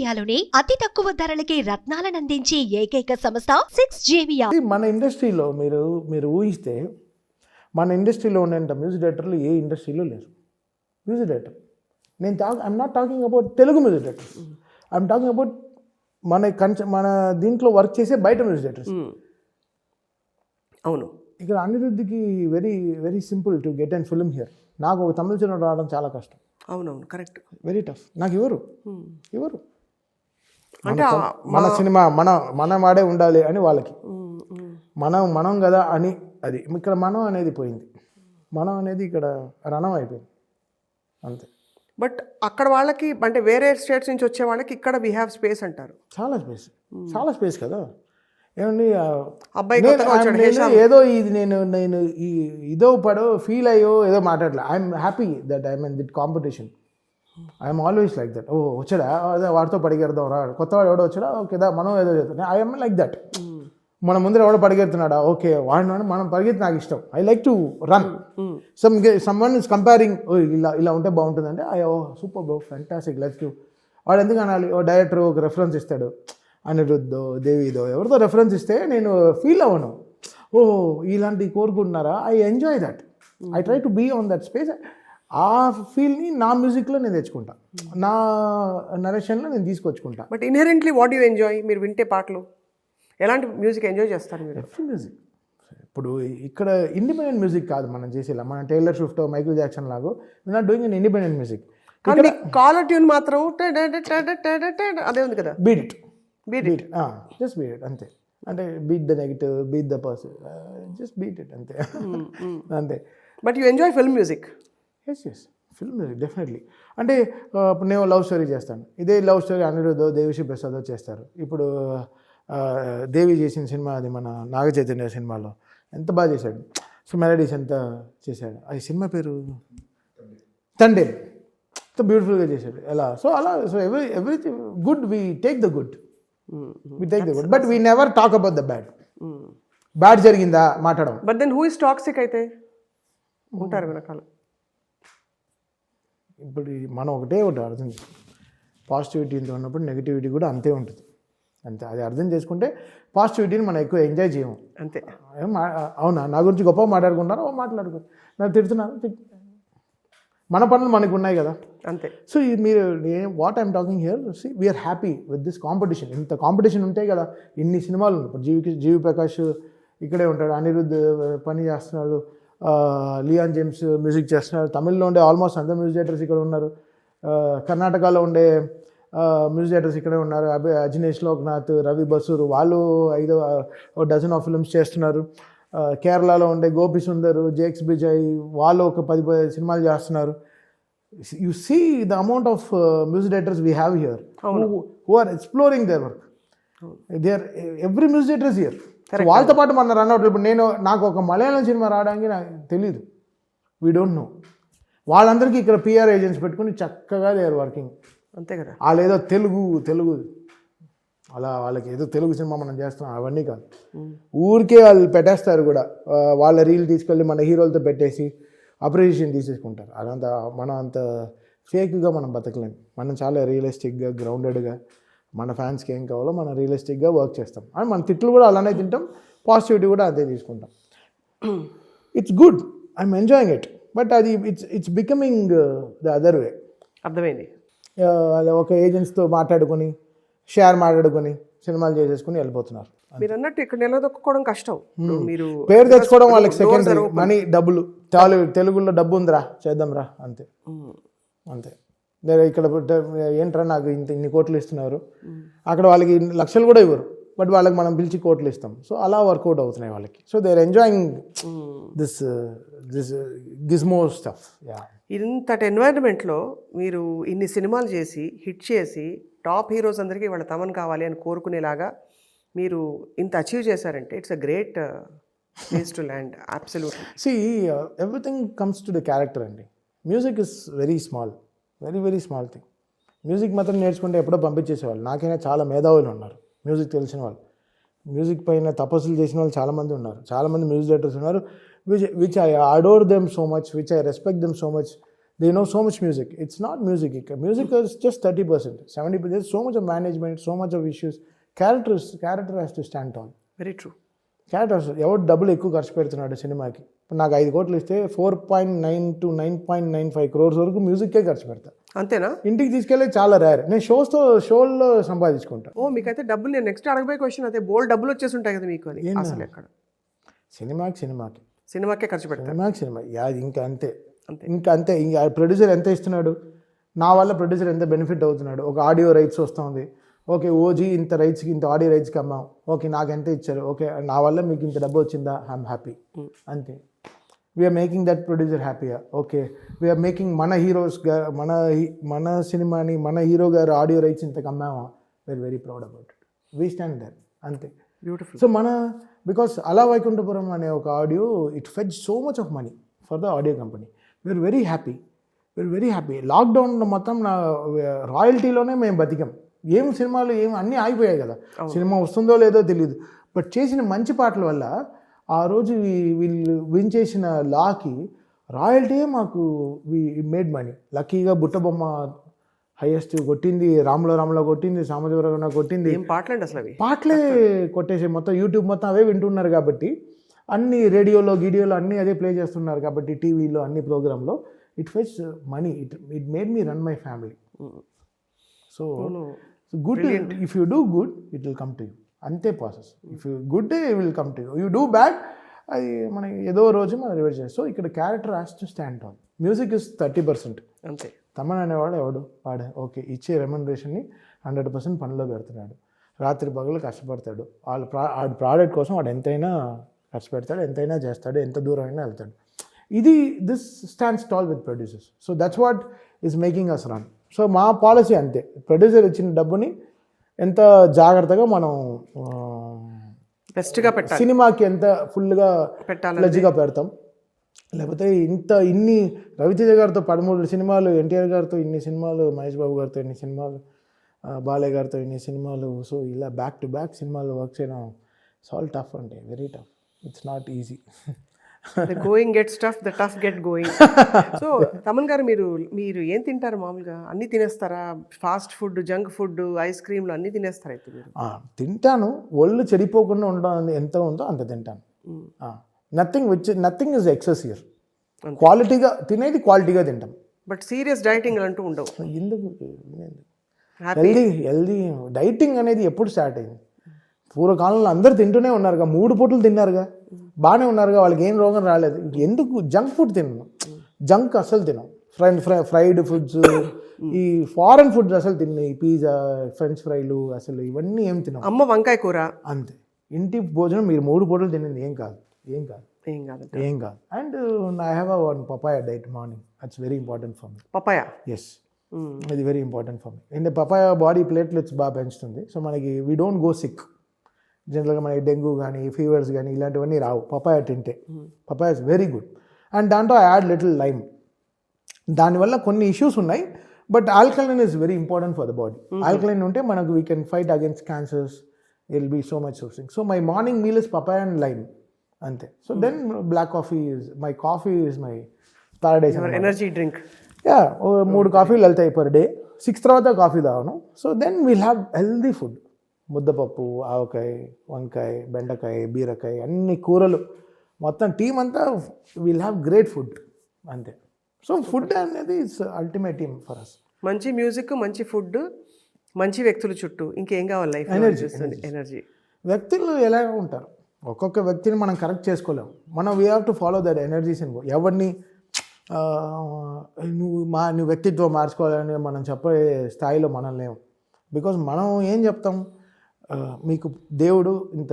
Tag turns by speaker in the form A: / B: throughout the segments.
A: ఏరియాలోనే అతి తక్కువ ధరలకి రత్నాలను అందించే ఏకైక సంస్థ సిక్స్ జేవియా
B: మన ఇండస్ట్రీలో మీరు మీరు ఊహిస్తే మన ఇండస్ట్రీలో ఉన్నంత మ్యూజిక్ డైరెక్టర్లు ఏ ఇండస్ట్రీలో లేరు. Music director. నేను talk I'm not talking about Telugu music directors. I'm talking about మన కంచ మన దీంట్లో వర్క్ చేసే బయట మ్యూజిక్ డైరెక్టర్స్.
C: అవును.
B: ఇక్కడ అనిరుద్ధికి very very simple to get and film here నాకు ఒక తమిళ చిన్న రావడం చాలా కష్టం.
C: అవునవును కరెక్ట్.
B: వెరీ టఫ్ నాకు ఇవ్వరు ఇవ్వరు
C: అంటే
B: మన సినిమా మన మన వాడే ఉండాలి అని వాళ్ళకి. మనం మనం కదా అని అది ఇక్కడ మనం అనేది పోయింది. మనం అనేది ఇక్కడ రణం అయిపోయింది. అంతే.
C: బట్ అక్కడ వాళ్ళకి అంటే వేరే స్టేట్స్ నుంచి వచ్చే వాళ్ళకి ఇక్కడ వీ హ్యావ్ స్పేస్ అంటారు.
B: చాలా స్పేస్ చాలా స్పేస్ కదా. ఏమండి
C: అబ్బాయి
B: ఏదో ఇది నేను నేను ఈ ఇదో పడో ఫీల్ అయ్యో ఏదో మాట్లాడలే. I'm happy that I mean the competition I'm always like that ఓ వచ్చాడా? అదే వాడితో పడిగెడదాం రా. కొత్తవాడు ఎవడో వచ్చాడా? ఓకే దా మనం ఏదో చేస్తాం ఐఎమ్ లైక్ దట్ మన ముందర ఎవడో పరిగెడుతున్నాడా ఓకే వాడిని మనం పరిగెత్తి నాకు ఇష్టం. I like to run some some one is comparing ఇలా ఇలా ఉంటే బాగుంటుందంటే I oh super bro fantastic let's do వాడు ఎందుకు అనాలి? ఓ డైరెక్టర్ ఒక రెఫరెన్స్ ఇస్తాడు. అనిరుద్ధో దేవిదో ఎవరితో రెఫరెన్స్ ఇస్తే నేను ఫీల్ అవ్వను. ఓ ఇలాంటివి కోరుకుంటున్నారా? I enjoy that I try to be on that space ఆ ఫీల్ని నా మ్యూజిక్లో నేను తెచ్చుకుంటా. నా నరేషన్లో నేను తీసుకొచ్చుకుంటా.
C: But inherently what you enjoy మీరు వింటే పాటలు. ఎలాంటి మ్యూజిక్ ఎంజాయ్ చేస్తారు మీరు?
B: మ్యూజిక్ ఇప్పుడు ఇక్కడ ఇండిపెండెంట్ మ్యూజిక్ కాదు మనం చేసేలా. మన Taylor Swift Michael Jackson లాగో not doing an independent music
C: కానీ కాలర్ ట్యూన్ మాత్రం అదే ఉంది కదా.
B: Beat it beat just beat it అంతే. అంటే beat the negative beat the person just beat it అంతే. అంతే.
C: But you enjoy film music
B: yes yes film music definitely అంటే ఇప్పుడు నేను లవ్ స్టోరీ చేస్తాను. ఇదే లవ్ స్టోరీ అనిరుద్ధో దేవిశ్రీ ప్రసాద్ చేస్తారు. ఇప్పుడు దేవి చేసిన సినిమా అది మన నాగ చైతన్య సినిమాలో. ఎంత బాగా చేశాడు. సో మెలడీస్ ఎంత చేశాడు. అది సినిమా పేరు? తండే ఎంత బ్యూటిఫుల్గా చేశాడు. ఎలా? సో అలా so every everything good we take the good we take the good but we never talk about the bad bad జరిగిందా? మాట్లాడడం
C: but then who is toxic అయితే? ఉంటారు వెనకాల.
B: ఇప్పుడు మనం ఒకటే ఒకటి అర్థం పాజిటివిటీతో ఉన్నప్పుడు నెగిటివిటీ కూడా అంతే ఉంటుంది. అంతే అది అర్థం చేసుకుంటే పాజిటివిటీని మనం ఎక్కువ ఎంజాయ్ చేయము.
C: అంతే.
B: అవునా? నా గురించి గొప్ప మాట్లాడుకుంటారా ఓ మాట్లాడుకో. నన్ను తిడుతున్నారు. మన పనులు మనకు ఉన్నాయి కదా.
C: అంతే.
B: సో మీరు what I'm talking here see we're happy with this competition ఇంత కాంపిటీషన్ ఉంటాయి కదా ఇన్ని సినిమాలు ఉన్నాయి. ఇప్పుడు జీవి జీవి ప్రకాష్ ఇక్కడే ఉంటాడు అనిరుద్ధ్ పని చేస్తున్నాడు లియాన్ జేమ్స్ మ్యూజిక్ చేస్తున్నాడు తమిళ్ళో ఉండే ఆల్మోస్ట్ అందరు మ్యూజిక్ డైరెక్టర్స్ ఇక్కడ ఉన్నారు. కర్ణాటకలో ఉండే మ్యూజిక్ డైరెక్టర్స్ ఇక్కడే ఉన్నారు. అభి అజినేష్ లోక్నాథ్ రవి బసూర్ వాళ్ళు ఐదు ఒక డజన్ ఆఫ్ ఫిల్మ్స్ చేస్తున్నారు. కేరళలో ఉండే గోపి సుందర్ జేక్స్ బిజయ్ వాళ్ళు ఒక పది పది సినిమాలు చేస్తున్నారు. You see the amount of uh, music directors we have here. who, who are exploring their work. They are every వాళ్ళతో పాటు మన రన్ అవుట్ ఇప్పుడు నేను నాకు ఒక మలయాళం సినిమా రావడానికి నాకు తెలియదు వీ డోంట్ నో వాళ్ళందరికీ ఇక్కడ పిఆర్ ఏజెంట్స్ పెట్టుకుని చక్కగా ఆర్ వర్కింగ్
C: అంతే కదా.
B: వాళ్ళు ఏదో తెలుగు తెలుగు అలా వాళ్ళకి ఏదో తెలుగు సినిమా మనం చేస్తున్నాం అవన్నీ కాదు. ఊరికే వాళ్ళు పెట్టేస్తారు కూడా. వాళ్ళ రీల్ తీసుకెళ్ళి మన హీరోలతో పెట్టేసి అప్రిషియేషన్ తీసేసుకుంటారు. అదంతా మనం అంత ఫేక్గా మనం బతకలేం. మనం చాలా రియలిస్టిక్గా గ్రౌండెడ్గా మన ఫ్యాన్స్కి ఏం కావాలో మనం రియలిస్టిక్గా వర్క్ చేస్తాం. అండ్ మన తిట్లు కూడా అలానే తింటాం పాజిటివిటీ కూడా అదే తీసుకుంటాం. It's good I'm enjoying it but అది it's it's becoming the other way
C: అర్థమైంది.
B: అలా ఒక ఏజెంట్స్తో మాట్లాడుకొని షేర్ మాట్లాడుకొని సినిమాలు చేసేసుకుని వెళ్ళిపోతున్నారు.
C: మీరు అన్నట్టు ఇక్కడ నిలదొక్కుకోవడం కష్టం. ఇప్పుడు మీరు
B: పేరు తెచ్చుకోవడం వాళ్ళకి సెకండరీ మనీ డబ్బులు. తెలుగులో డబ్బు ఉందిరా చేద్దాంరా అంతే. అంతే. లేదా ఇక్కడ ఏంట్రా నాకు ఇంత ఇన్ని కోట్లు ఇస్తున్నారు. అక్కడ వాళ్ళకి లక్షలు కూడా ఇవ్వరు. బట్ వాళ్ళకి మనం పిలిచి కోట్లు ఇస్తాం. సో అలా వర్కౌట్ అవుతున్నాయి వాళ్ళకి. So they are enjoying this this gizmo stuff.
C: ఇంతటి ఎన్వైరన్మెంట్లో మీరు ఇన్ని సినిమాలు చేసి హిట్ చేసి టాప్ హీరోస్ అందరికీ వాళ్ళ తమన్ కావాలి అని కోరుకునేలాగా మీరు ఇంత అచీవ్ చేశారంటే it's a great place to land. Absolute
B: see everything comes to the character అండి. Music is very small very very small thing. Music మాత్రం నేర్చుకుంటే ఎప్పుడో పంపించేసేవాళ్ళు. నాకైనా చాలా మేధావులు ఉన్నారు. మ్యూజిక్ తెలిసిన వాళ్ళు. మ్యూజిక్ పైన తపస్సులు చేసిన వాళ్ళు చాలామంది ఉన్నారు. చాలామంది మ్యూజిక్ డైరెక్టర్స్ ఉన్నారు which which I adore them so much which I respect them so much. They know so much music. It's not music. ఇక్కడ music is just thirty percent. Seventy percent. So much of management so much of issues. Characters character has to stand on
C: very true.
B: Characters ఎవరు డబ్బులు ఎక్కువ ఖర్చు పెడుతున్నాడు సినిమాకి? ఇప్పుడు నాకు ఐదు కోట్లు ఇస్తే four point nine to nine point nine five crores వరకు మ్యూజిక్కే ఖర్చు పెడతా.
C: అంతేనా?
B: ఇంటికి తీసుకెళ్ళి చాలా రేర్ నేను షోస్తో షోల్లో సంపాదించుకుంటా.
C: ఓ మీకైతే డబ్బులు నేను నెక్స్ట్ అడగబోయే క్వశ్చన్ అదే బోల్డ్ డబ్బులు వచ్చేసి ఉంటాయి కదా మీకు అని. అసలు ఎక్కడ?
B: సినిమాకి సినిమాకి.
C: సినిమాకే ఖర్చు పెడతారు
B: సినిమాకి సినిమా. యా ఇంకా అంతే.
C: అంతే.
B: ఇంకా అంతే. ఇంకా ప్రొడ్యూసర్ ఎంత ఇస్తున్నాడు? నా వల్ల ప్రొడ్యూసర్ ఎంత బెనిఫిట్ అవుతున్నాడు? ఒక ఆడియో రైట్స్ వస్తుంది ఓకే ఓజీ ఇంత రైట్స్కి ఇంత ఆడియో రైట్స్కి అమ్మాం. ఓకే నాకు ఎంత ఇచ్చారు? ఓకే నా వల్ల మీకు ఇంత డబ్బు వచ్చిందా? ఐఎమ్ హ్యాపీ అంతే. వీఆర్ మేకింగ్ దట్ ప్రొడ్యూసర్ హ్యాపీయా ఓకే వీఆర్ మేకింగ్ మన హీరోస్ మన హీ- మన సినిమాని మన హీరో గారు ఆడియో రైట్స్ ఇంతకు అమ్మామా we're very proud about it we stand there అంతే.
C: బ్యూటిఫుల్
B: సో మన బికాస్ అలా వైకుంఠపురం అనే ఒక audio it fetch so much of money for the audio company we're very happy we're very happy lockdown మొత్తం నా రాయల్టీలోనే మేము బతికాం. ఏం సినిమాలు ఏం అన్నీ ఆగిపోయాయి కదా. సినిమా వస్తుందో లేదో తెలియదు బట్ చేసిన మంచి పాటల వల్ల ఆ రోజు వీళ్ళు విన్ చేసిన లాకి రాయల్టీయే మాకు మేడ్ మనీ లక్కీగా బుట్టబొమ్మ హైయెస్ట్ కొట్టింది రాములో రాములో కొట్టింది సామజవరంలో కొట్టింది.
C: పాటలండి అసలు అవి?
B: పాటలే కొట్టేసి మొత్తం యూట్యూబ్ మొత్తం అవే వింటున్నారు కాబట్టి అన్ని రేడియోలో గీడియోలో అన్నీ అదే ప్లే చేస్తున్నారు కాబట్టి టీవీలో అన్ని ప్రోగ్రాంలో. It fetch money it it made me run my family so good if you do good it will come to you అంతే process if you good will come to you do bad అది మన ఏదో రోజు మనం reverse చేస్తాం so ఇక్కడ character has to stand on music is thirty percent
C: అంతే.
B: తమన్ అనేవాడు ఎవడు? వాడు. ఓకే ఇచ్చే రెమ్యునరేషన్ని హండ్రెడ్ పర్సెంట్ పనిలో పెడుతున్నాడు. రాత్రి పగలు కష్టపడతాడు. వాళ్ళ ప్రా వాడి ప్రోడక్ట్ కోసం వాడు ఎంతైనా ఖర్చు పెడతాడు ఎంతైనా చేస్తాడు ఎంత దూరం అయినా వెళ్తాడు. ఇది this stand stall with producers so that's what is making us run so మా పాలసీ అంతే. ప్రొడ్యూసర్ ఇచ్చిన డబ్బుని ఎంత జాగ్రత్తగా మనం
C: బెస్ట్గా పెట్టాలి.
B: సినిమాకి ఎంత ఫుల్గా
C: పెట్టాలని
B: ప్లజ్గా పెడతాం. లేకపోతే ఇంత ఇన్ని రవితేజ గారితో పదమూడు సినిమాలు ఎన్టీఆర్ గారితో ఇన్ని సినిమాలు మహేష్ బాబు గారితో ఇన్ని సినిమాలు బాలయ్య గారితో ఇన్ని సినిమాలు. సో ఇలా బ్యాక్ టు బ్యాక్ సినిమాలు వర్క్ చేయడం ఇట్స్ ఆల్ టఫ్ అంటే very tough it's not easy
C: going get stuff the tough get going so Thaman garu మీరు మీరు ఏం తింటారు మామూలుగా? అన్నీ తినేస్తారా? Fast food junk food ice క్రీమ్లు అన్నీ తినేస్తారా అయితే మీరు?
B: తింటాను. ఒళ్ళు చెడిపోకుండా ఉండడం ఎంత ఉందో అంత తింటాను. Nothing which nothing is excess year. క్వాలిటీగా తినేది క్వాలిటీగా తింటాం.
C: బట్ సీరియస్ డైటింగ్ అంటూ ఉండవు.
B: ఎందుకు? హెల్దీ హెల్దీ డైటింగ్ అనేది ఎప్పుడు స్టార్ట్ అయింది? పూర్వకాలంలో అందరు తింటూనే ఉన్నారుగా మూడు పూటలు తిన్నారుగా బాగానే ఉన్నారుగా వాళ్ళకి ఏం రోగం రాలేదు. ఎందుకు జంక్ ఫుడ్ తినను జంక్ అసలు తినం. ఫ్రైడ్ ఫ్రై ఫ్రైడ్ ఫుడ్స్ ఈ ఫారెన్ ఫుడ్స్ అసలు తిన్నాయి ఈ పిజ్జా ఫ్రెంచ్ ఫ్రైలు అసలు ఇవన్నీ ఏం తినం.
C: అమ్మ వంకాయ కూర.
B: అంతే. ఇంటి భోజనం మీరు మూడు పూటలు తినింది ఏం కాదు. ఏం కాదు.
C: ఏం కాదంట
B: ఏం కాదు. And I have one papaya diet morning it's very important for me
C: papaya?
B: Yes ఇది వెరీ ఇంపార్టెంట్ ఫర్ మీ ఎందుకంటే పపాయ బాడీ ప్లేట్లెట్స్ బాగా పెంచుతుంది. సో మనకి వీ డోంట్ గో సిక్ జనరల్గా మనకి డెంగ్యూ కానీ ఫీవర్స్ కానీ ఇలాంటివన్నీ రావు. పపాయ తింటే. Papaya is very good and దాంట్లో ఐ యాడ్ లిటిల్ లైమ్ దానివల్ల కొన్ని ఇష్యూస్ ఉన్నాయి but alkaline is very important for the body alkaline ఉంటే మనకు we can fight against cancers will be so much of thing so my morning meal is papaya and lime అంతే. So then black coffee is my coffee is my paradise
C: energy drink
B: yeah మూడు కాఫీలు వెళ్తాయి per day six తర్వాత coffee తాగను. So then we'll have healthy food ముద్దపప్పు ఆవకాయ వంకాయ బెండకాయ బీరకాయ అన్ని కూరలు. మొత్తం టీం అంతా వీల్ హ్యావ్ గ్రేట్ ఫుడ్ అంతే. సో ఫుడ్ అనేది it's ultimate team for us
C: మంచి మ్యూజిక్ మంచి ఫుడ్ మంచి వ్యక్తుల చుట్టూ ఇంకేం కావాలి లైఫ్ ఎనర్జీ
B: వ్యక్తులు ఎలా ఉంటారు? ఒక్కొక్క వ్యక్తిని మనం కరెక్ట్ చేసుకోలేము మనం we have to follow that energies in ఎవరిని నువ్వు మా నువ్వు వ్యక్తిత్వం మార్చుకోవాలని మనం చెప్పే స్థాయిలో మనం లేము బికాజ్ మనం ఏం చెప్తాం? మీకు దేవుడు ఇంత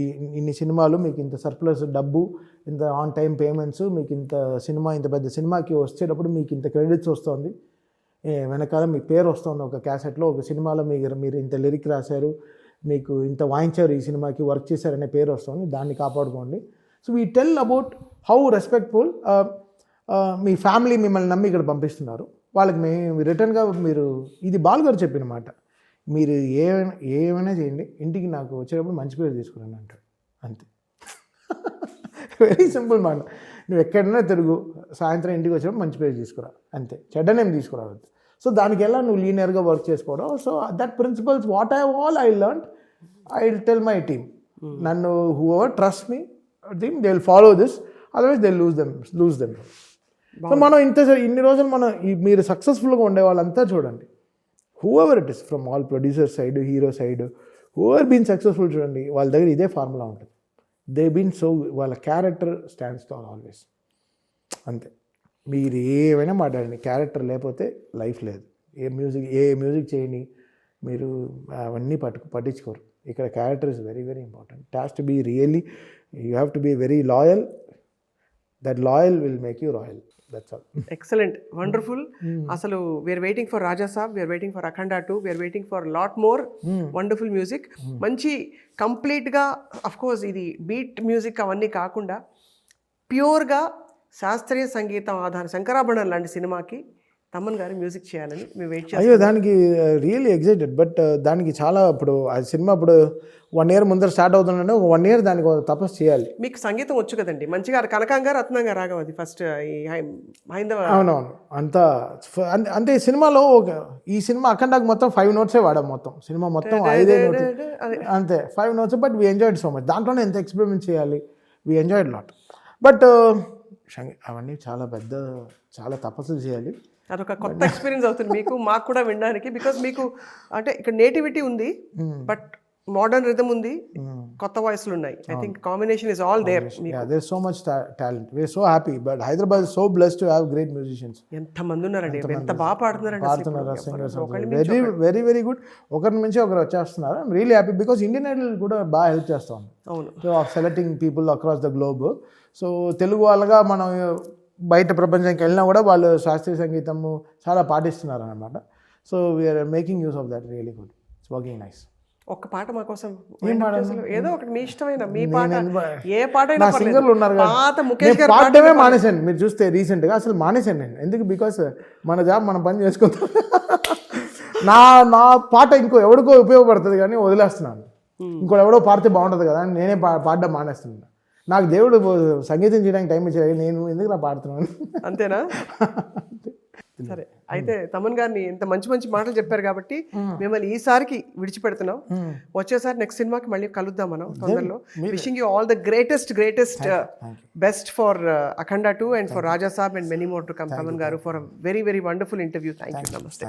B: ఈ ఇన్ని సినిమాలు మీకు ఇంత సర్ప్లస్ డబ్బు ఇంత ఆన్ టైం పేమెంట్స్ మీకు ఇంత సినిమా ఇంత పెద్ద సినిమాకి వచ్చేటప్పుడు మీకు ఇంత క్రెడిట్స్ వస్తుంది. వెనకాల మీ పేరు వస్తుంది ఒక క్యాసెట్లో ఒక సినిమాలో మీరు మీరు ఇంత లిరిక్ రాశారు మీకు ఇంత వాయించారు ఈ సినిమాకి వర్క్ చేశారనే పేరు వస్తుంది దాన్ని కాపాడుకోండి. So we tell about how respectful me family మిమ్మల్ని నమ్మి ఇక్కడ పంపిస్తున్నారు. వాళ్ళకి మేము రిటర్న్గా మీరు ఇది బాల్ గారు చెప్పిన మాట. మీరు ఏమైనా ఏమైనా చేయండి. ఇంటికి నాకు వచ్చేటప్పుడు మంచి పేరు తీసుకురండి అంటాడు. అంతే. వెరీ సింపుల్ మాట. నువ్వు ఎక్కడైనా తిరుగు సాయంత్రం ఇంటికి వచ్చినప్పుడు మంచి పేరు తీసుకురా. అంతే. చెడ్డనేం తీసుకురావద్దు. సో దానికి ఎలా నువ్వు లీనియర్గా వర్క్ చేసుకోవడం? So that principles what I all I learn I will tell my team నన్ను whoever trust me team they will follow this otherwise they lose them lose them so మనం ఇంత ఇన్ని రోజులు మనం మీరు సక్సెస్ఫుల్గా ఉండే వాళ్ళంతా చూడండి. Whoever it is from all producer side hero side whoever been successful చూడండి వాళ్ళ దగ్గర ఇదే ఫార్ములా ఉంటుంది. దే బీన్ సో వాళ్ళ క్యారెక్టర్ స్టాండ్స్తో ఆల్వేస్ అంతే. మీరు ఏమైనా మాట్లాడండి క్యారెక్టర్ లేకపోతే లైఫ్ లేదు. ఏ మ్యూజిక్ ఏ మ్యూజిక్ చేయని మీరు అవన్నీ పట్టు పట్టించుకోరు. ఇక్కడ character is very very important that's to be really you have to be very loyal that loyal will make you royal that's all
C: excellent wonderful అసలు we're waiting for Raja Saab we're waiting for Akhanda two we're waiting for lot more wonderful music మంచి కంప్లీట్గా course ఇది beat music అవన్నీ కాకుండా ప్యూర్గా శాస్త్రీయ సంగీతం ఆధార శంకరాభరణం లాంటి సినిమాకి తమ్మన్ గారు మ్యూజిక్ చేయాలని మేము వెయిట్ చేస్తాం
B: అయ్యో దానికి రియల్లీ ఎగ్జైటెడ్ బట్ దానికి చాలా ఇప్పుడు ఆ సినిమా ఇప్పుడు వన్ ఇయర్ ముందర స్టార్ట్ అవుతుందంటే ఒక వన్ ఇయర్ దానికి తపస్సు చేయాలి.
C: మీకు సంగీతం వచ్చు కదండి. మంచిగా కనకంగా రత్నంగా రాగం అది ఫస్ట్ ఈ హై- హైందవ
B: అవునవును. అంతా అంటే ఈ సినిమాలో ఒక ఈ సినిమా అఖండాకి మొత్తం ఫైవ్ నోట్సే వాడాం మొత్తం. సినిమా మొత్తం ఐదే నోట్స్. అంతే five notes but we enjoyed so much దాంట్లోనే ఎంత ఎక్స్పెరిమెంట్ చేయాలి? వీ ఎంజాయిడ్ లాట్ బట్ అవన్నీ చాలా పెద్ద చాలా తపస్సులు చేయాలి.
C: అదొక కొత్త ఎక్స్పీరియన్స్ అవుతుంది మీకు. మాకు కూడా వినడానికి బికాస్ మీకు అంటే ఇక్కడ నేటివిటీ ఉంది బట్ మోడర్న్ రిథమ్ ఉంది కొత్త వాయిస్లు ఉన్నాయి. I think combination is all there
B: there so much talent we're so happy but Hyderabad so bless to have great musicians
C: ఎంత మంది ఉన్నారండి ఎంత బాగా పాడుతున్నారండి.
B: పాడుతున్నారు వెరీ వెరీ వెరీ గుడ్ ఒకరి నుంచి ఒకరు. వచ్చేస్తున్నారు. I'm really happy because Indian Idol కూడా బాగా హెల్ప్ చేస్తా
C: అవును.
B: So of selecting people across the globe so Telugu వాళ్ళగా మనం బయట ప్రపంచానికి వెళ్ళినా కూడా వాళ్ళు శాస్త్రీయ సంగీతము చాలా పాటిస్తున్నారు అనమాట so we're making use of that really good it's working nice
C: ఒక్క పాట మా కోసం ఏదో ఒకటి మీ ఇష్టమైన మీ పాట ఏ పాట అయినా
B: సింగర్లు ఉన్నారు
C: పాత ముఖేష్ గారి
B: పాడటమే మానేశాను. మీరు చూస్తే రీసెంట్గా అసలు మానేశాను నేను. ఎందుకు? బికాస్ మన జాబ్ మనం పని చేసుకుంటాం. నా నా పాట ఇంకో ఎవరికో ఉపయోగపడుతుంది కానీ వదిలేస్తున్నాను. ఇంకోటి ఎవడో పాడితే బాగుంటుంది కదా అని నేనే పాడడం మానేస్తున్నాను. నాకు దేవుడు సంగీతం చేయడానికి టైం ఇచ్చాడు. నేను ఎందుకు నా పాడుతున్నాను
C: అంతేనా? సరే అయితే తమన్ గారిని ఇంత మంచి మంచి మాటలు చెప్పారు కాబట్టి మిమ్మల్ని ఈసారికి విడిచిపెడుతున్నాం. వచ్చేసారి నెక్స్ట్ సినిమాకి మళ్ళీ కలుద్దాం మనం తొందరలో. Wishing you all the greatest greatest best for Akhanda two and for Raja Saab and many more to come Thaman garu for very very wonderful interview thank you namaste